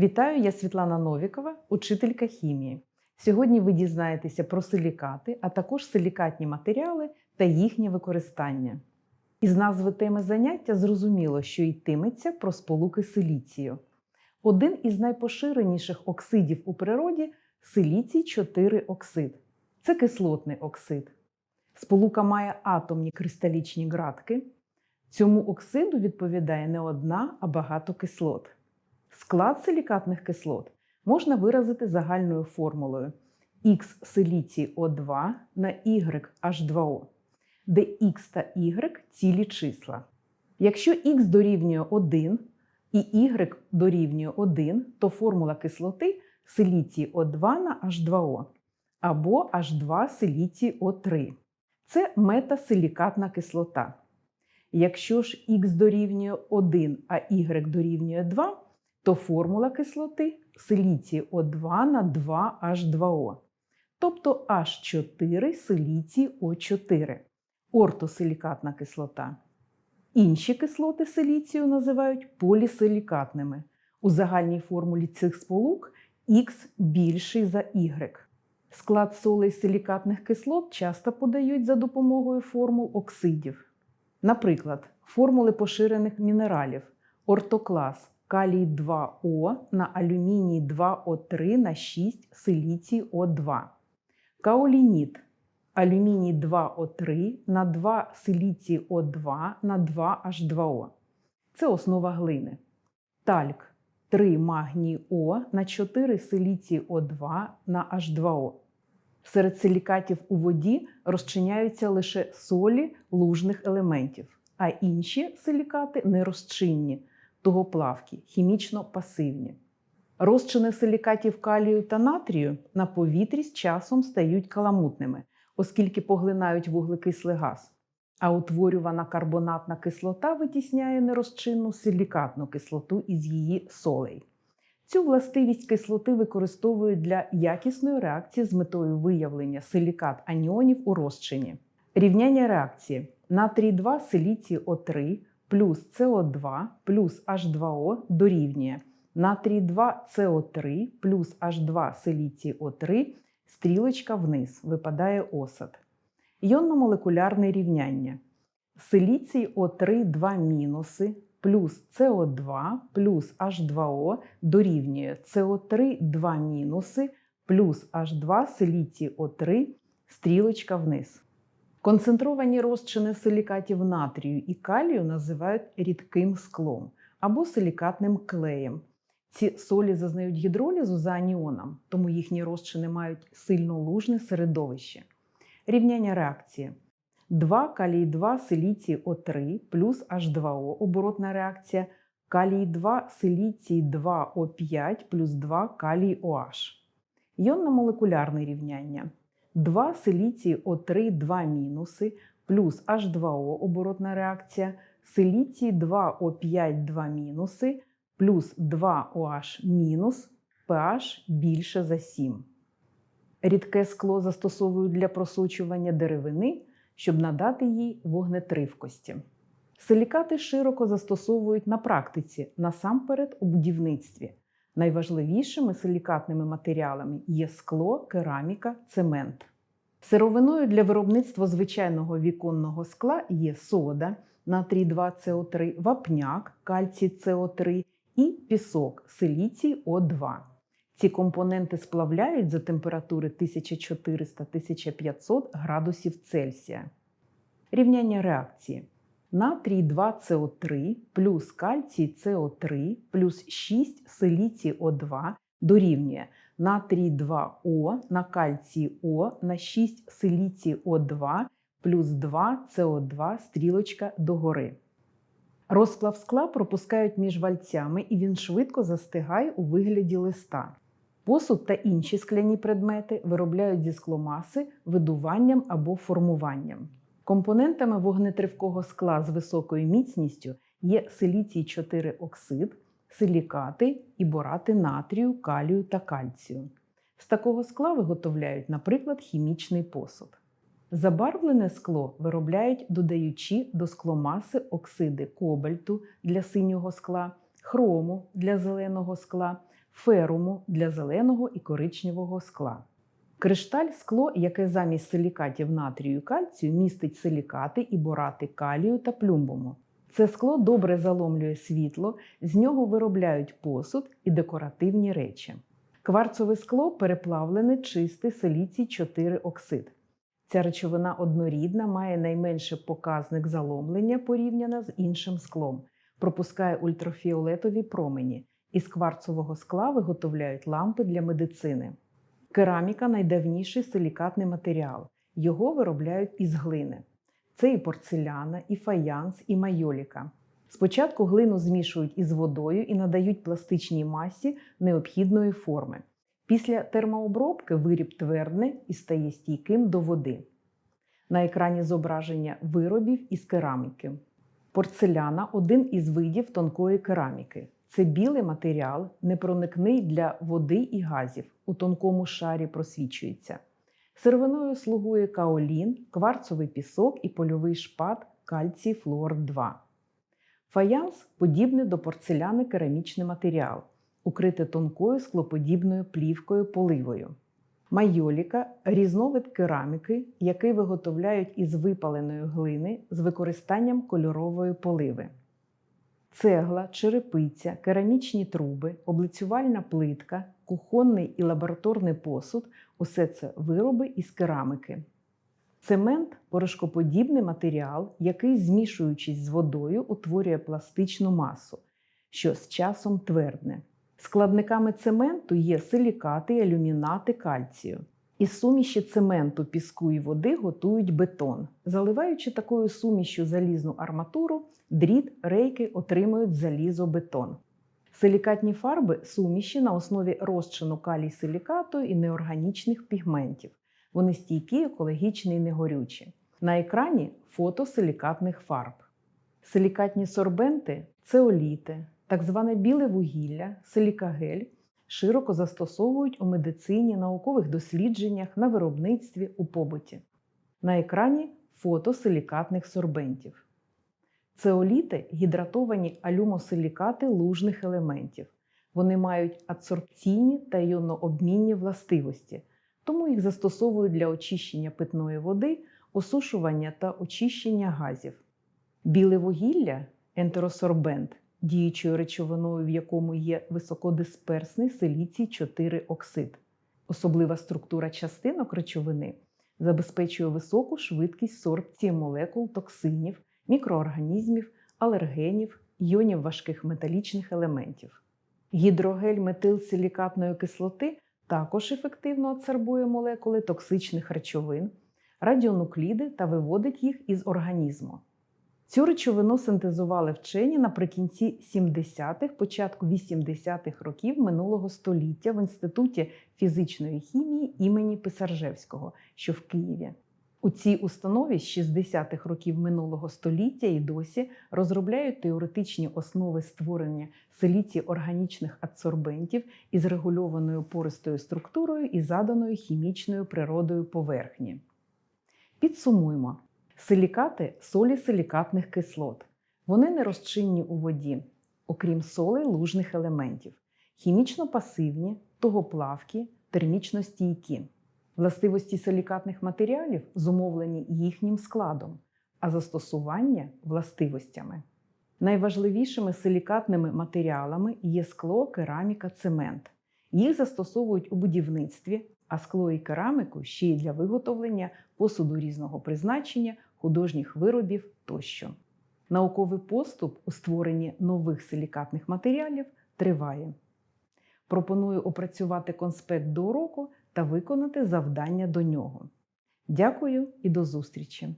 Вітаю, я Світлана Новікова, учителька хімії. Сьогодні ви дізнаєтеся про силікати, а також силікатні матеріали та їхнє використання. Із назви теми заняття зрозуміло, що йтиметься про сполуки силіцію. Один із найпоширеніших оксидів у природі силіцій 4 оксид. Це кислотний оксид. Сполука має атомні кристалічні ґратки. Цьому оксиду відповідає не одна, а багато кислот. Склад силікатних кислот можна виразити загальною формулою Х силіцій О2 на YH2O, де Х та Y цілі числа. Якщо Х дорівнює 1 і Y дорівнює 1, то формула кислоти силіцій О2 на H2O або H2 силіцій О3. Це метасилікатна кислота. Якщо ж Х дорівнює 1, а Y дорівнює 2, то формула кислоти силіцій О2 на 2H2O, тобто H4 силіцій О4, ортосилікатна кислота. Інші кислоти силіцію називають полісилікатними. У загальній формулі цих сполук Х більший за Y. Склад солей силікатних кислот часто подають за допомогою формул оксидів. Наприклад, формули поширених мінералів ортоклас калій 2О на алюміній 2О3 на 6 силіцій О2, каолініт алюміній 2О3 на 2 силіцій О2 на 2H2O. Це основа глини. Тальк 3 магній О на 4 силіцій О2 на H2O. Серед силікатів у воді розчиняються лише солі лужних елементів, а інші силікати нерозчинні, тугоплавкі, хімічно пасивні. Розчини силікатів калію та натрію на повітрі з часом стають каламутними, оскільки поглинають вуглекислий газ. А утворювана карбонатна кислота витісняє нерозчинну силікатну кислоту із її солей. Цю властивість кислоти використовують для якісної реакції з метою виявлення силікат аніонів у розчині. Рівняння реакції натрій 2 силіцій О3 плюс СО2 плюс H2O дорівнює натрій 2 СО3 плюс H2 силіцій О3 стрілочка вниз випадає осад. Йонно-молекулярне рівняння. Силіцій О3 2 мінуси плюс СО2 плюс H2O дорівнює СО3 2 мінуси плюс H2 силіцій О3 стрілочка вниз. Концентровані розчини силікатів натрію і калію називають рідким склом або силікатним клеєм. Ці солі зазнають гідролізу за аніоном, тому їхні розчини мають сильно лужне середовище. Рівняння реакції. 2 калій 2 силіцій О3 плюс H2O оборотна реакція, калій 2 силіцій 2 О5 плюс 2 калій OH. Йонно-молекулярне рівняння. 2 силіцій О3 2 мінуси плюс H2O оборотна реакція, силіцій 2 О5 2 мінуси плюс 2 OH мінус, pH більше за 7. Рідке скло застосовують для просочування деревини, щоб надати їй вогнетривкості. Силікати широко застосовують на практиці, насамперед у будівництві. Найважливішими силікатними матеріалами є скло, кераміка, цемент. Сировиною для виробництва звичайного віконного скла є сода, натрій 2СО3, вапняк, кальцій СО3 і пісок, силіцій О2. Ці компоненти сплавляють за температури 1400-1500 градусів Цельсія. Рівняння реакції. Натрій 2СО3 плюс кальцій СО3 плюс 6 силіцій О2 дорівнює натрій 2О на кальцій О на 6 силіцій О2 плюс 2 СО2 стрілочка догори. Розплав скла пропускають між вальцями і він швидко застигає у вигляді листа. Посуд та інші скляні предмети виробляють зі скломаси видуванням або формуванням. Компонентами вогнетривкого скла з високою міцністю є силіцій 4 оксид, силікати і борати натрію, калію та кальцію. З такого скла виготовляють, наприклад, хімічний посуд. Забарвлене скло виробляють, додаючи до скломаси оксиди кобальту для синього скла, хрому для зеленого скла, феруму для зеленого і коричневого скла. Кришталь скло, яке замість силікатів натрію і кальцію містить силікати і борати калію та плюмбуму. Це скло добре заломлює світло, з нього виробляють посуд і декоративні речі. Кварцове скло переплавлене чистий силіцій 4 оксид. Ця речовина однорідна, має найменший показник заломлення порівняно з іншим склом, пропускає ультрафіолетові промені. Із кварцового скла виготовляють лампи для медицини. Кераміка найдавніший силікатний матеріал. Його виробляють із глини. Це і порцеляна, і фаянс, і майоліка. Спочатку глину змішують із водою і надають пластичній масі необхідної форми. Після термообробки виріб твердне і стає стійким до води. На екрані зображення виробів із кераміки. Порцеляна один із видів тонкої кераміки. Це білий матеріал, непроникний для води і газів. У тонкому шарі просвічується. Сировиною слугує каолін, кварцовий пісок і польовий шпат кальцій флуор 2. Фаянс подібний до порцеляни керамічний матеріал, укритий тонкою склоподібною плівкою поливою. Майоліка різновид кераміки, який виготовляють із випаленої глини з використанням кольорової поливи. Цегла, черепиця, керамічні труби, облицювальна плитка, кухонний і лабораторний посуд усе це вироби із керамики. Цемент порошкоподібний матеріал, який, змішуючись з водою, утворює пластичну масу, що з часом твердне. Складниками цементу є силікати алюмінати кальцію. Із суміші цементу, піску і води готують бетон. Заливаючи такою сумішю залізну арматуру, дріт, рейки отримують залізобетон. Силікатні фарби суміші на основі розчину калій силікату і неорганічних пігментів. Вони стійкі, екологічні і негорючі. На екрані фото силікатних фарб. Силікатні сорбенти це оліти, так зване біле вугілля, силікагель широко застосовують у медицині, наукових дослідженнях, на виробництві у побуті. На екрані фото силікатних сорбентів. Цеоліти гідратовані алюмосилікати лужних елементів. Вони мають адсорбційні та іоннообмінні властивості, тому їх застосовують для очищення питної води, осушування та очищення газів. Біле вугілля ентеросорбент, діючою речовиною, в якому є високодисперсний силіцій 4 оксид. Особлива структура частинок речовини забезпечує високу швидкість сорбції молекул токсинів, мікроорганізмів, алергенів, іонів важких металічних елементів. Гідрогель метилсилікатної кислоти також ефективно адсорбує молекули токсичних речовин, радіонукліди та виводить їх із організму. Цю речовину синтезували вчені наприкінці 70-х, початку 80-х років минулого століття в Інституті фізичної хімії імені Писаржевського, що в Києві. У цій установі з 60-х років минулого століття і досі розробляють теоретичні основи створення силіці органічних адсорбентів із регульованою пористою структурою і заданою хімічною природою поверхні. Підсумуємо. Силікати солі силікатних кислот. Вони не розчинні у воді, окрім солей лужних елементів, хімічно пасивні, тогоплавкі, термічно стійкі. Властивості силікатних матеріалів зумовлені їхнім складом, а застосування властивостями. Найважливішими силікатними матеріалами є скло, кераміка, цемент. Їх застосовують у будівництві, а скло і кераміку ще й для виготовлення посуду різного призначення, художніх виробів тощо. Науковий поступ у створенні нових силікатних матеріалів триває. Пропоную опрацювати конспект до уроку та виконати завдання до нього. Дякую і до зустрічі!